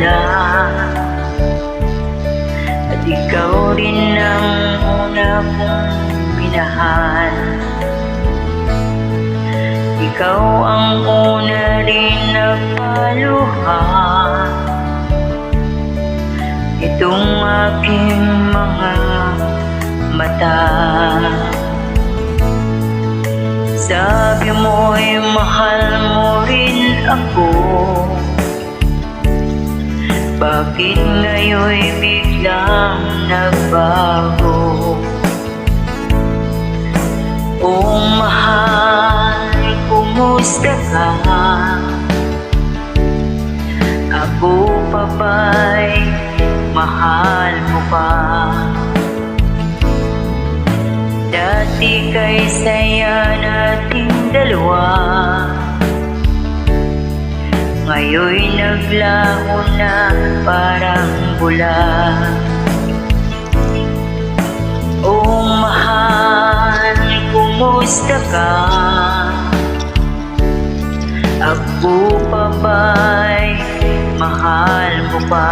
na At ikaw rin ang una kong minahal. Ikaw ang una rin na paluha Itong aking mga mata. Sabi mo'y mahal mo rin ako. Bakit ngayon'y biglang nagbago? Oh mahal, kumusta ka? Ako pa ba'y mahal mo pa? Dati kay saya nating dalawa Ngayon'y naglaho na parang bula Oh mahal, kumusta ka? Ako pa ba'y mahal mo pa?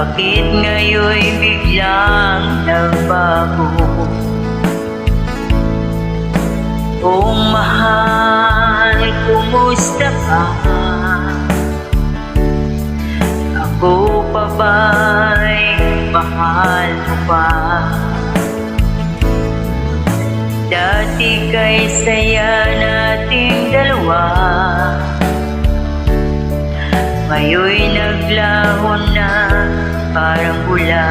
Bakit ngayon'y biglang nagbago? Oh mahal, kumusta ka? Ako pa ba'y mahal mo pa? Dati kay saya nating dalawa Ngayon'y naglaho na parang bula